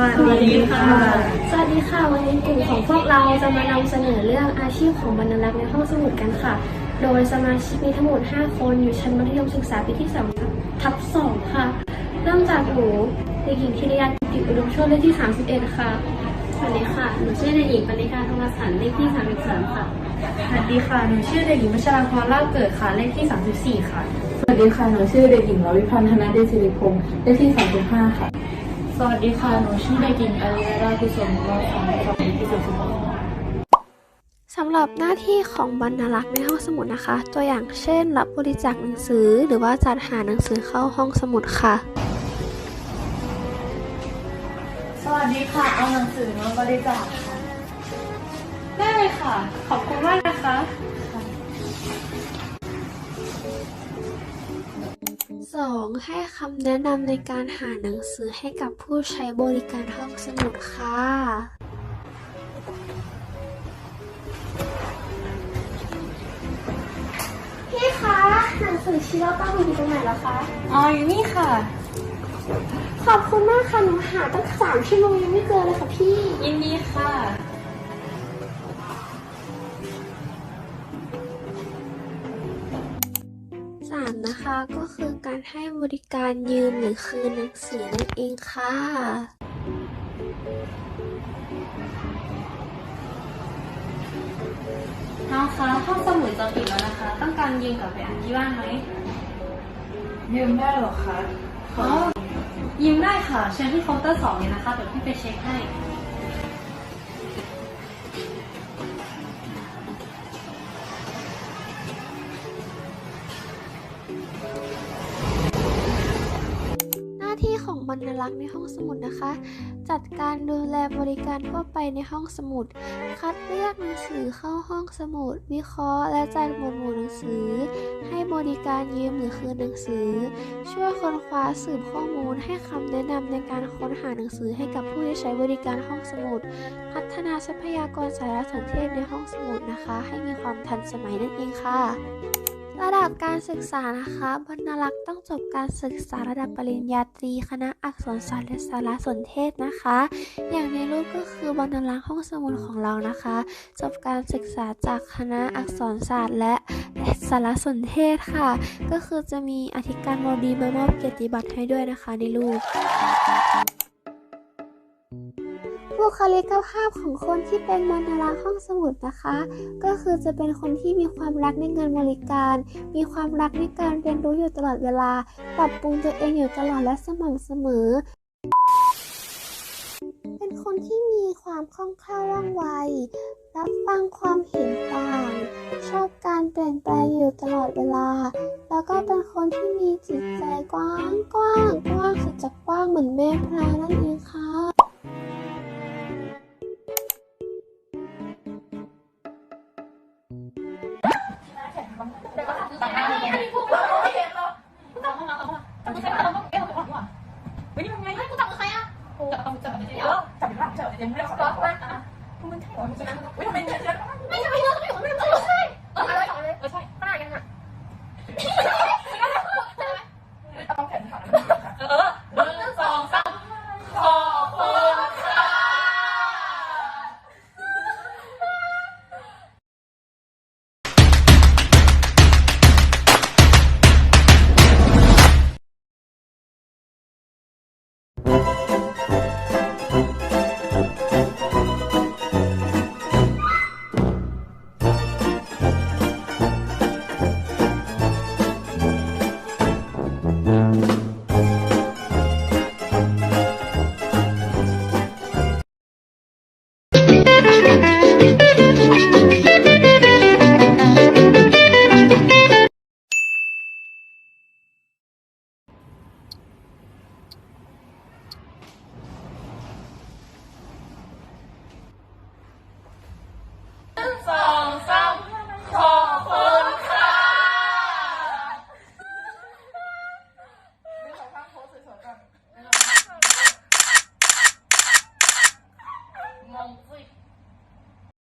วัสดีค่ะ สวัสดีค่ะ วันนี้กลุ่มของพวกเราจะมานำเสนอเรื่องอาชีพของบรรณารักษ์ในห้องสมุดกันค่ะ โดยสมาชิกมีทั้งหมด 5 คนอยู่ชั้นมัธยมศึกษาปีที่2ทับ2ค่ะ เริ่มจากหนูเด็กหญิงธีรยากิติอุดมโชติเลขที่ 31 ค่ะ สวัสดีค่ะ หนูชื่อเด็กหญิงปณิการธรรมสันเลขที่ 33 ค่ะ สวัสดีค่ะ หนูชื่อเด็กหญิงวัชราพรลาบเกิดค่ะ เลขที่ 34 ค่ะ สวัสดีค่ะ หนูชื่อเด็กหญิงรวิพันธ์ธนเดชสิริพงศ์เลขที่ 35 ค่ะ สวัสดีค่ะ หนูชื่อเด็กหญิงอาริยราพิสมรสามค่ะเลขที่36สำหรับหน้าที่ของบรรณารักษ์ในห้องสมุดนะคะ ตัวอย่างเช่น รับบริจาคหนังสือ หรือว่าจัดหาหนังสือเข้าห้องสมุดค่ะ สวัสดีค่ะ เอาหนังสือมาบริจาคค่ะได้เลยค่ะ ขอบคุณมากนะคะ 2. ให้คำแนะนำในการหาหนังสือให้กับผู้ใช้บริการห้องสมุดค่ะพี่คะหนังสือชีวประวัติอยู่ตรงไหนแล้วคะอ๋ออยู่นี่ค่ะ ขอบคุณมากค่ะหนูหาตั้งสามชั่วโมงยังไม่เจอเลยค่ะพี่ ยินดีค่ะ สามนะคะ ก็คือการให้บริการยืมหรือคืนหนังสือนั่นเองค่ะ น้องคะห้องสมุดจะปิดแล้วนะคะ ต้องการยืมกลับไปอ่านที่บ้านไหมยืมได้เหรอคะอ๋อยืมได้ค่ะ เชิญที่เคาน์เตอร์สองเลยนะคะ เดี๋ยวพี่ไปเช็คให้ห รรณารักษ์ในห้องสมุดนะคะ จัดการดูแลบริการทั่วไปในห้องสมุด คัดเลือกหนังสือเข้าห้องสมุด วิเคราะห์ และจัดหมวดหมู่หนังสือ ให้บริการยืมหรือคืนหนังสือ ช่วยค้นคว้าสืบข้อมูลให้คำแนะนำในการค้นหาหนังสือให้กับผู้ที่ใช้บริการห้องสมุด พัฒนาทรัพยากรสารสนเทศในห้องสมุดนะคะ ให้มีความทันสมัยนั่นเองค่ะ ระดับการศึกษานะคะบรรลักษ์ต้องจบการศึกษาระดับปริญญาตรีคณะอักษรศาสตร์และสารสนเทศนะคะ อย่างในรูปก็คือบรรลักษ์ห้องสมุดของเรานะคะ จบการศึกษาจากคณะอักษรศาสตร์และสารสนเทศค่ะ ก็คือจะมีอธิการบดีมามอบเกียรติบัตรให้ด้วยนะคะในรูป บุคลิกภาพของคนที่เป็นบรรณารักห้องสมุดนะคะ ก็คือจะเป็นคนที่มีความรักในงานบริการ มีความรักในการเรียนรู้อยู่ตลอดเวลา ปรับปรุงตัวเองอยู่ตลอดและสม่ำเสมอ เป็นคนที่มีความคล่องแคล่วว่องไว รับฟังความเห็นต่าง ชอบการเปลี่ยนแปลงอยู่ตลอดเวลา แล้วก็เป็นคนที่มีจิตใจกว้างกว้างกว้างสุดจะกว้างเหมือนแม่พระนั่นเองค่ะ